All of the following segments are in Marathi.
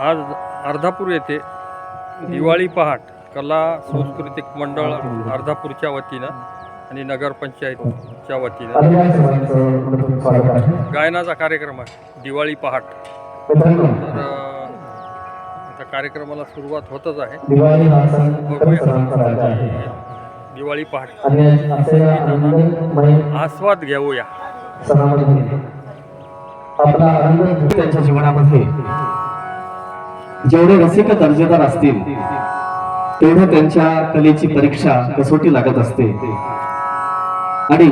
आज अर्धापूर येथे दिवाळी पहाट कला सांस्कृतिक मंडळ अर्धापूरच्या वतीनं आणि नगरपंचायतच्या वतीनं गायनाचा कार्यक्रम आहे दिवाळी पहाट. तर आता कार्यक्रमाला सुरुवात होतच आहे. दिवाळी बघूया दिवाळी पहाट. आस्वाद घेऊया. आपला आनंद त्यांच्या जीवनामध्ये. जेवढे रसिक दर्जेदार असतील तेवढं त्यांच्या कलेची परीक्षा कसोटी लागत असते. आणि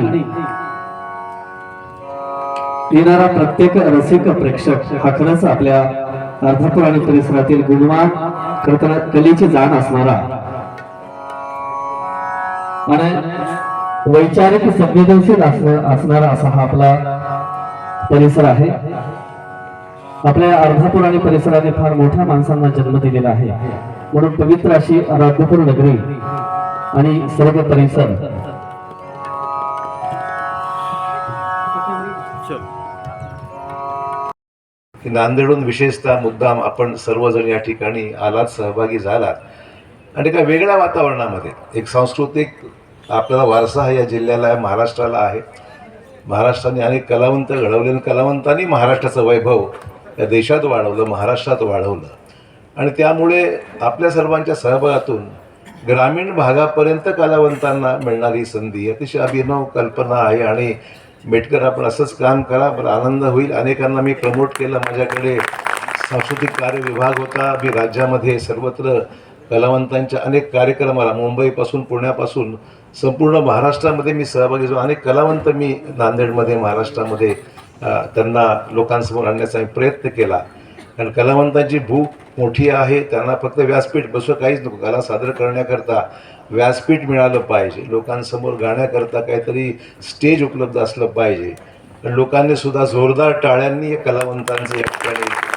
येणारा प्रत्येक रसिक प्रेक्षक हा खरंच आपल्या अर्धापूर आणि परिसरातील गुणवान खरं कलेची जाण असणारा. आणि वैचारिक संवेदनशील असणारा असा हा आपला परिसर आहे. आपल्या अर्धापूर आणि परिसराने फार मोठ्या माणसांना जन्म दिलेला आहे. म्हणून पवित्र अशी अर्धापूर नगरी आणि सर्व परिसर. नांदेडून विशेषतः मुद्दाम आपण सर्वजण या ठिकाणी आलात सहभागी झालात. आणि एका वेगळ्या वातावरणामध्ये एक सांस्कृतिक आपल्याला वारसा हा या जिल्ह्याला आहे महाराष्ट्राला आहे. महाराष्ट्राने अनेक कलावंत घडवले आणि कलावंतांनी महाराष्ट्राचं वैभव या देशात वाढवलं महाराष्ट्रात वाढवलं. आणि त्यामुळे आपल्या सर्वांच्या सहभागातून ग्रामीण भागापर्यंत कलावंतांना मिळणारी संधी अतिशय अभिनव कल्पना आहे आणि मेटकर आपण असंच काम करा पण आनंद होईल. अनेकांना मी प्रमोट केलं. माझ्याकडे सांस्कृतिक कार्य विभाग होता. मी राज्यामध्ये सर्वत्र कलावंतांच्या अनेक कार्यक्रमाला मुंबईपासून पुण्यापासून संपूर्ण महाराष्ट्रामध्ये मी सहभागी झालो. अनेक कलावंत मी नांदेडमध्ये महाराष्ट्रामध्ये त्यांना लोकांसमोर आणण्याचा प्रयत्न केला. कारण कलावंतांची भूक मोठी आहे त्यांना फक्त व्यासपीठ बसवं काहीच नको कला सादर करण्याकरता व्यासपीठ मिळालं पाहिजे. लोकांसमोर गाण्याकरता काहीतरी स्टेज उपलब्ध असलं पाहिजे. पण लोकांनी सुद्धा जोरदार टाळ्यांनी या कलावंतांचं या ठिकाणी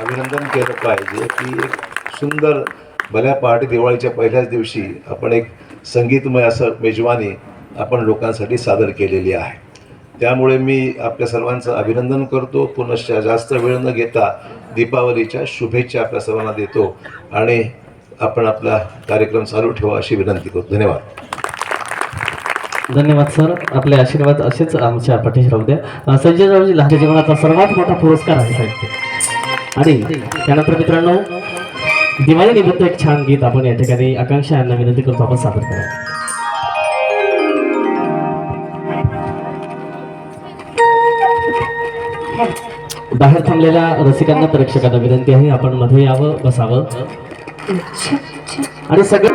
अभिनंदन केलं पाहिजे की एक सुंदर भल्या पहाटे दिवाळीच्या पहिल्याच दिवशी आपण एक संगीतमय असं मेजवानी आपण लोकांसाठी सादर केलेली आहे. त्यामुळे मी आपल्या सर्वांचं अभिनंदन करतो. पुनश्च जास्त वेळ न घेता दीपावलीच्या शुभेच्छा आपल्या सर्वांना देतो आणि आपण आपला कार्यक्रम चालू ठेवा अशी विनंती करतो. धन्यवाद. धन्यवाद सर. आपले आशीर्वाद असेच आमच्या पाठीशी राहू द्या. संजय रावजी लहानच्या जीवनाचा सर्वात मोठा पुरस्कार आहे साहित्य. आणि त्यानंतर मित्रांनो दिवाळी निमित्त एक छान गीत आपण या ठिकाणी आकांक्षा यांना विनंती करतो आपण सादर करा बाहेर थांबलेल्या रसिकांना प्रेक्षकांना विनंती आहे आपण मध्ये यावं बसावं. आणि सगळं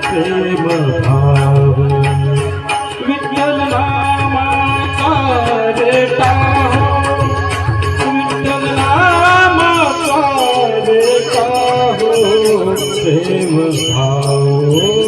પ્રેમ ભાવ વિઠ્ઠલ નામા કરતા વિઠ્ઠલ નામા કરતા પ્રેમ ભાવ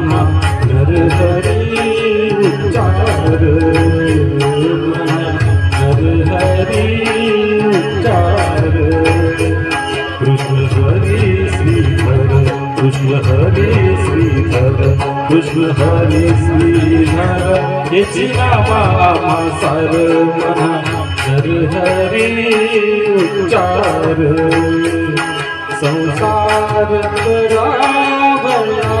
मना नर हरी उच्चार नर हरी उच्चार कृष्ण हरी श्रीधर कृष्ण हरी श्रीधर कृष्ण हरी श्रीधर याची नामा सार मना नर हरी उच्चार संसार करावया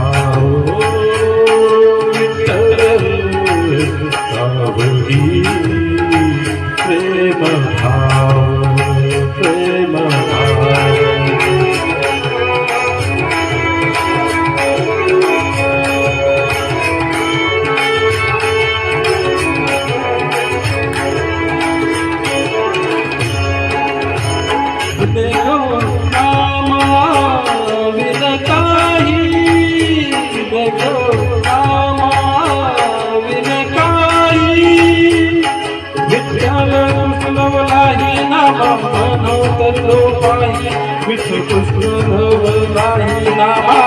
मनोतर पाही विठ्ठल नाही नामा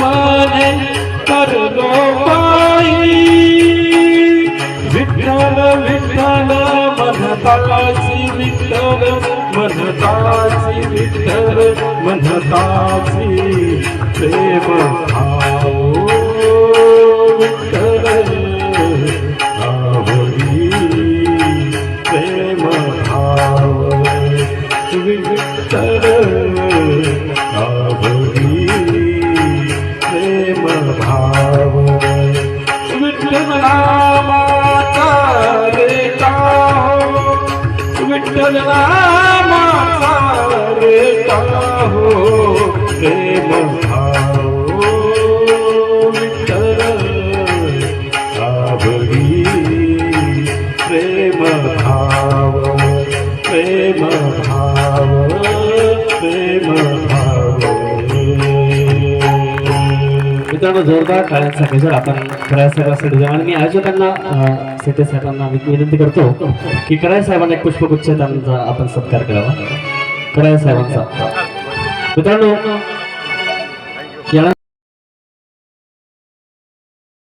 मने कर पाई विठ्ठल विठ्ठल म्हणताची विठ्ठल म्हणताची विठ्ठल म्हणताची प्रेम विठ्ठल नामाचा रे मित्रांनो जोरदार टाळ्यांचा जर आपण कराय साहेबांसाठी जाऊ आणि मी आयोजकांना सेते साहेबांना विनंती करतो की कराय साहेबांना एक पुष्पगुच्छ त्यांचा आपण सत्कार करावा. कराय साहेबांचा. मित्रांनो